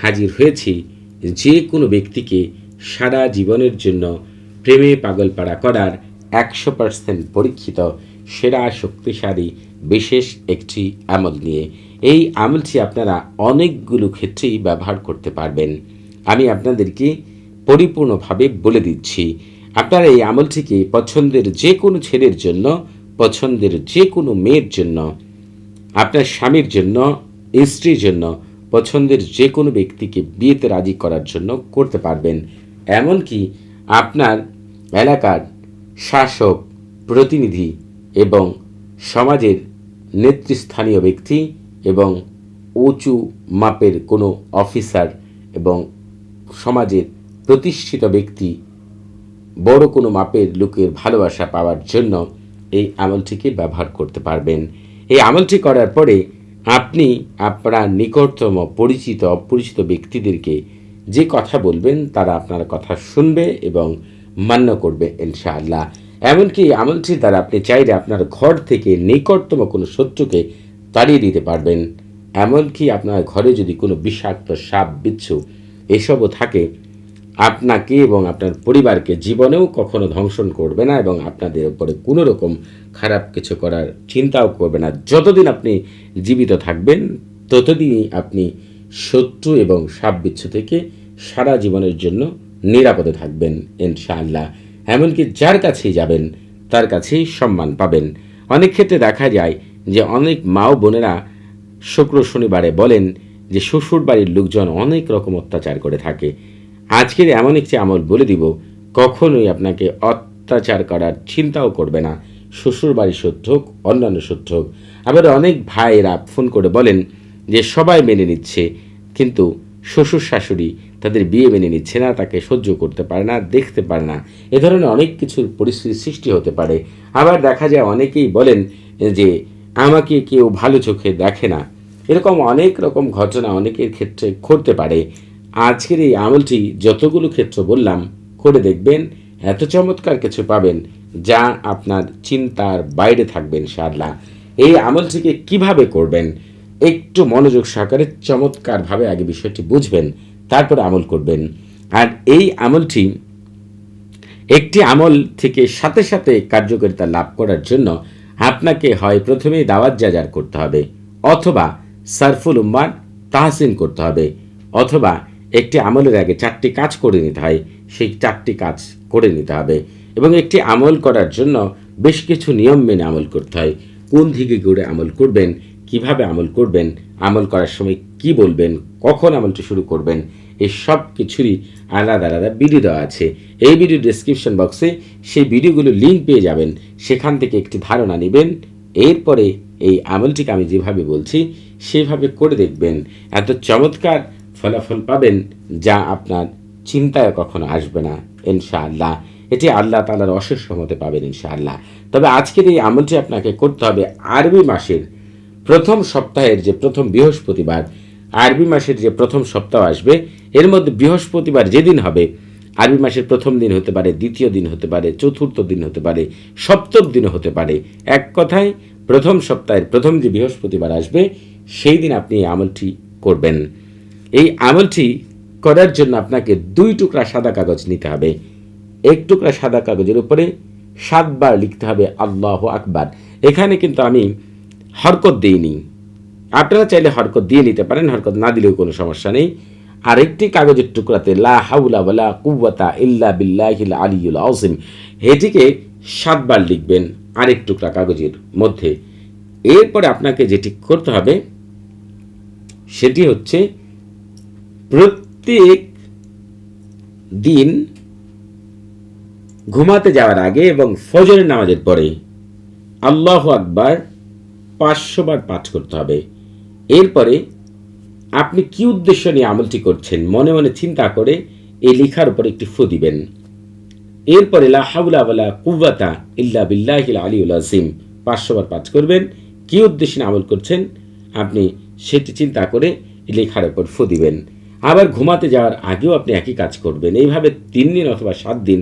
হাজির হয়েছি যে কোনো ব্যক্তিকে সারা জীবনের জন্য প্রেমে পাগলপাড়া করার একশো পার্সেন্ট পরীক্ষিত, সেরা, শক্তিশালী, বিশেষ একটি আমল নিয়ে। এই আমলটি আপনারা অনেকগুলো ক্ষেত্রেই ব্যবহার করতে পারবেন। আমি আপনাদেরকে পরিপূর্ণভাবে বলে দিচ্ছি, আপনারা এই আমলটিকে পছন্দের যে কোনো ছেলের জন্য, পছন্দের যে কোনো মেয়ের জন্য, আপনার স্বামীর জন্য, স্ত্রীর জন্য পছন্দের যে কোনো ব্যক্তিকে বিয়েতে রাজি করার জন্য করতে পারবেন। এমনকি আপনার এলাকার শাসক, প্রতিনিধি এবং সমাজের নেতৃস্থানীয় ব্যক্তি এবং উঁচু মাপের কোনো অফিসার এবং সমাজের প্রতিষ্ঠিত ব্যক্তি বড় কোনো মাপের লোকের ভালোবাসা পাওয়ার জন্য এই আমলটিকে ব্যবহার করতে পারবেন। এই আমলটি করার পরে আপনি আপনার নিকটতম পরিচিত, অপরিচিত ব্যক্তিদেরকে যে কথা বলবেন, তারা আপনার কথা শুনবে এবং মান্য করবে, ইনশাআল্লাহ। এমনকি আমলটির দ্বারা আপনি চাইলে আপনার ঘর থেকে নিকটতম কোনো শত্রুকে তাড়িয়ে দিতে পারবেন। এমনকি আপনার ঘরে যদি কোনো বিষাক্ত সাপ, বিচ্ছু এসবও থাকে আপনাকে এবং আপনার পরিবারকে জীবনেও কখনো ধ্বংসন করবে না এবং আপনাদের উপরে কোনো রকম খারাপ কিছু করার চিন্তাও করবে না। যতদিন আপনি জীবিত থাকবেন, ততদিনই আপনি শত্রু এবং সাপ বিচ্ছু থেকে সারা জীবনের জন্য নিরাপদে থাকবেন, ইনশাআল্লাহ। এমনকি যার কাছেই যাবেন, তার কাছেই সম্মান পাবেন। অনেক ক্ষেত্রে দেখা যায় যে অনেক মা ও বোনেরা শুক্র শনিবারে বলেন যে শ্বশুর বাড়ির লোকজন অনেক রকম অত্যাচার করে থাকে। আজকের এমন একটি আমল বলে দিব, কখনোই আপনাকে অত্যাচার করার চিন্তাও করবে না। শ্বশুর বাড়ি সত্য হোক অন্যান্য সত্য হোক আবার অনেক ভাইয়েরা ফোন করে বলেন যে, সবাই মেনে নিচ্ছে, কিন্তু শ্বশুর শাশুড়ি তাদের বিয়ে মেনে নিচ্ছে না, তাকে সহ্য করতে পারে না, দেখতে পারে না। এ ধরনের অনেক কিছুর পরিস্থিতির সৃষ্টি হতে পারে। আবার দেখা যায় অনেকেই বলেন যে, আমাকে কেউ ভালো চোখে দেখে না। এরকম অনেক রকম ঘটনা অনেকের ক্ষেত্রে ঘটতে পারে। আজকের এই আমলটি যতগুলো ক্ষেত্র বললাম, করে দেখবেন, এত চমৎকার কিছু পাবেন যা আপনার চিন্তার বাইরে থাকবেন ইনশাআল্লাহ। এই আমলটিকে কীভাবে করবেন, একটু মনোযোগ সহকারে চমৎকারভাবে আগে বিষয়টি বুঝবেন, তারপর আমল করবেন। আর এই আমলটি একটি আমল থেকে সাথে সাথে কার্যকারিতা লাভ করার জন্য আপনাকে হয় প্রথমেই দাওয়াত যাজার করতে হবে, অথবা সারফুল উম্মার তাহসিন করতে হবে, অথবা একটি আমলের আগে চারটি কাজ করে নিতে হয়, সেই চারটি কাজ করে নিতে হবে। এবং একটি আমল করার জন্য বেশ কিছু নিয়ম মেনে আমল করতে হয়। কোন দিকে করে আমল করবেন, কীভাবে আমল করবেন, আমল করার সময় কি বলবেন, কখন আমলটি শুরু করবেন, এই সব কিছুরই আলাদা আলাদা ভিডিও দেওয়া আছে। এই ভিডিও ডিসক্রিপশন বক্সে সেই ভিডিওগুলো লিঙ্ক পেয়ে যাবেন। সেখান থেকে একটি ধারণা নেবেন। এরপরে এই আমলটিকে আমি যেভাবে বলছি, সেভাবে করে দেখবেন। এত চমৎকার ফলাফল পাবেন, যা আপনার চিন্তায় কখনো আসবে না, ইনশাআল্লাহ। এটি আল্লাহ তালার অশেষ সমতে পাবেন, ইনশাআল্লাহ। তবে আজকের এই আমলটি আপনাকে করতে হবে আরবি মাসের প্রথম সপ্তাহের যে প্রথম বৃহস্পতিবার, আরবি মাসের যে প্রথম সপ্তাহ আসবে, এর মধ্যে বৃহস্পতিবার যেদিন হবে, আরবি মাসের প্রথম দিন হতে পারে, দ্বিতীয় দিন হতে পারে, চতুর্থ দিন হতে পারে, সপ্তম দিন হতে পারে। এক কথায়, প্রথম সপ্তাহের প্রথম যে বৃহস্পতিবার আসবে, সেই দিন আপনি এই আমলটি করবেন। এই আমলটি করার জন্য আপনাকে দুই টুকরা সাদা কাগজ নিতে হবে। এক টুকরা সাদা কাগজের উপরে সাতবার লিখতে হবে, আল্লাহ আকবার। এখানে কিন্তু আমি হরকত দিইনি। আপনারা চাইলে হরকত দিয়ে নিতে পারেন, হরকত না দিলেও কোনো সমস্যা নেই। আর একটি কাগজের টুকরাতে, লা হাউলা ওয়ালা কুওয়াতা ইল্লা বিল্লাহিল আলিউল আযিম। এটিকে সাতবার লিখবেন আরেক টুকরা কাগজের মধ্যে। এরপরে আপনাকে যেটি করতে হবে, সেটি হচ্ছে প্রত্যেক দিন ঘুমাতে যাওয়ার আগে এবং ফজরের নামাজের পরে আল্লাহ আকবার পাঁচশো বার পাঠ করতে হবে। এরপরে আপনি কি উদ্দেশ্য নিয়ে আমলটি করছেন মনে মনে চিন্তা করে এই লেখার উপর একটি ফু দিবেন। এরপরে লা হাউলা ওয়ালা কুওয়াতা ইল্লা বিল্লাহিল আলিউল আজিম পাঁচশোবার পাঠ করবেন। কি উদ্দেশ্যে আমল করছেন? আপনি সেটি চিন্তা করে লেখার উপর ফু দিবেন। আবার ঘুমাতে যাওয়ার আগেও আপনি একই কাজ করবেন। এইভাবে তিন দিন অথবা সাত দিন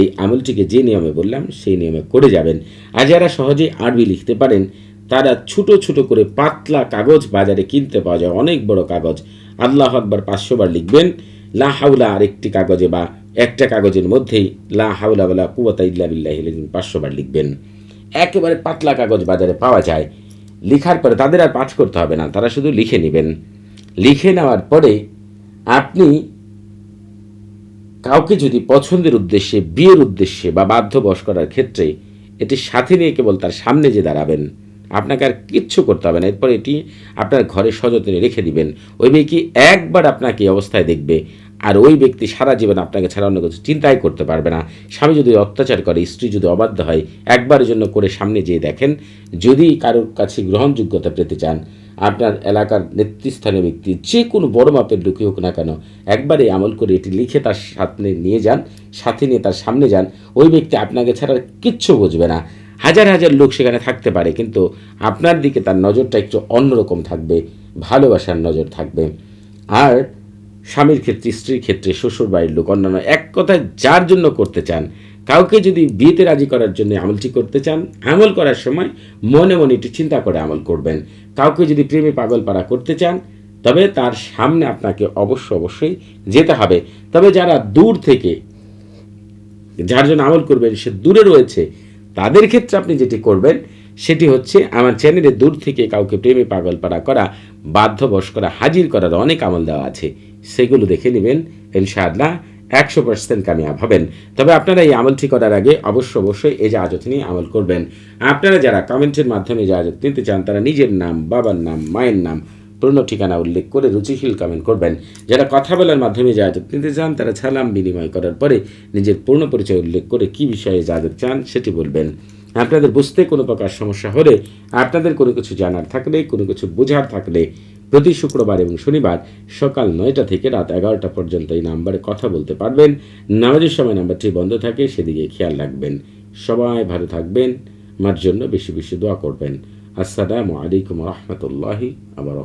এই আমলটিকে যে নিয়মে বললাম, সেই নিয়মে করে যাবেন। আর যারা সহজেই আরবি লিখতে পারেন, তারা ছোট ছোট করে পাতলা কাগজ বাজারে কিনতে পাওয়া যায়। অনেক বড় কাগজ। আল্লাহ আকবার পাঁচশো বার লিখবেন, লা হাউলা আরেকটি কাগজে বা একটা কাগজের মধ্যেই লা হাউলা বলা কুয়াতা ইল্লা বিল্লাহ পাঁচশো বার লিখবেন। একেবারে পাতলা কাগজ বাজারে পাওয়া যায়। লিখার পরে তাদের আর পাঠ করতে হবে না, তারা শুধু লিখে নেবেন। লিখে নেওয়ার পরে আপনি কাউকে যদি পছন্দের উদ্দেশ্যে, বিয়ের উদ্দেশ্যে বা বাধ্য বশ করার ক্ষেত্রে এটি সাথে নিয়ে কেবল তার সামনে যে দাঁড়াবেন, আপনাকে আর কিচ্ছু করতে হবে না। এরপর এটি আপনার ঘরে সযত্নে রেখে দিবেন। ওই ব্যক্তি একবার আপনাকে অবস্থায় দেখবে আর ওই ব্যক্তি সারা জীবন আপনাকে ছাড়া অন্য কিছু চিন্তাই করতে পারবে না। স্বামী যদি অত্যাচার করে, স্ত্রী যদি অবাধ্য হয়, একবারের জন্য করে সামনে যেয়ে দেখেন, যদি কারোর কাছে গ্রহণযোগ্যতা পেতে চান আপনার এলাকার নেতৃস্থানীয় ব্যক্তি, যে কোনো বড় মাপের লোকই হোক না কেন একবারে আমল করে এটি লিখে তার সামনে নিয়ে যান, সাথে নিয়ে তার সামনে যান, ওই ব্যক্তি আপনাকে ছাড়া কিচ্ছু বুঝবে না। হাজার হাজার লোক সেখানে থাকতে পারে, কিন্তু আপনার দিকে তার নজরটা একটু অন্যরকম থাকবে, ভালোবাসার নজর থাকবে। আর স্বামীর ক্ষেত্রে, স্ত্রীর ক্ষেত্রে শ্বশুর বাড়ির লোক, অন্যান্য এক কথায় যার জন্য করতে চান কাউকে যদি বিয়েতে রাজি করার জন্য আমলটি করতে চান, আমল করার সময় মনে মনে একটু চিন্তা করে আমল করবেন। কাউকে যদি প্রেমে পাগল পাড়া করতে চান, তবে তার সামনে আপনাকে অবশ্য অবশ্যই যেতে হবে। তবে যারা দূর থেকে যার জন্য আমল করবেন, সে দূরে রয়েছে, তাদের ক্ষেত্রে আপনি যেটি করবেন, সেটি হচ্ছে আমার চ্যানেলে দূর থেকে কাউকে প্রেমে পাগল পাড়া করা, বাধ্যবশ করা, হাজির করার অনেক আমল দেওয়া আছে। সেগুলো দেখে নেবেন, ইনশাআল্লাহ। একশো পার্সেন্ট কামিয়াব হবেন। তবে আপনারা এই আমলটি করার আগে অবশ্য অবশ্যই এই জাহাজত নিয়ে আমল করবেন। আপনারা যারা কমেন্টের মাধ্যমে জাহাজত নিতে চান, তারা নিজের নাম, বাবার নাম, মায়ের নাম, পূর্ণ ঠিকানা উল্লেখ করে রুচিশীল কমেন্ট করবেন। যারা কথা বলার মাধ্যমে জাহাজত নিতে চান, তারা সালাম বিনিময় করার পরে নিজের পূর্ণ পরিচয় উল্লেখ করে কী বিষয়ে জাহাজত চান সেটি বলবেন। আপনাদের বুঝতে কোনো প্রকার সমস্যা হলে, আপনাদের কোনো কিছু জানার থাকলে, কোনো কিছু বোঝার থাকলে প্রতি শুক্রবার এবং শনিবার সকাল নয়টা থেকে রাত এগারোটা পর্যন্ত এই নাম্বারে কথা বলতে পারবেন। নামাজের সময় নাম্বারটি বন্ধ থাকে, সেদিকে খেয়াল রাখবেন। সবাই ভালো থাকবেন আমার জন্য বেশি বেশি দোয়া করবেন। আসসালামু আলাইকুম রহমতুল্লাহি আবার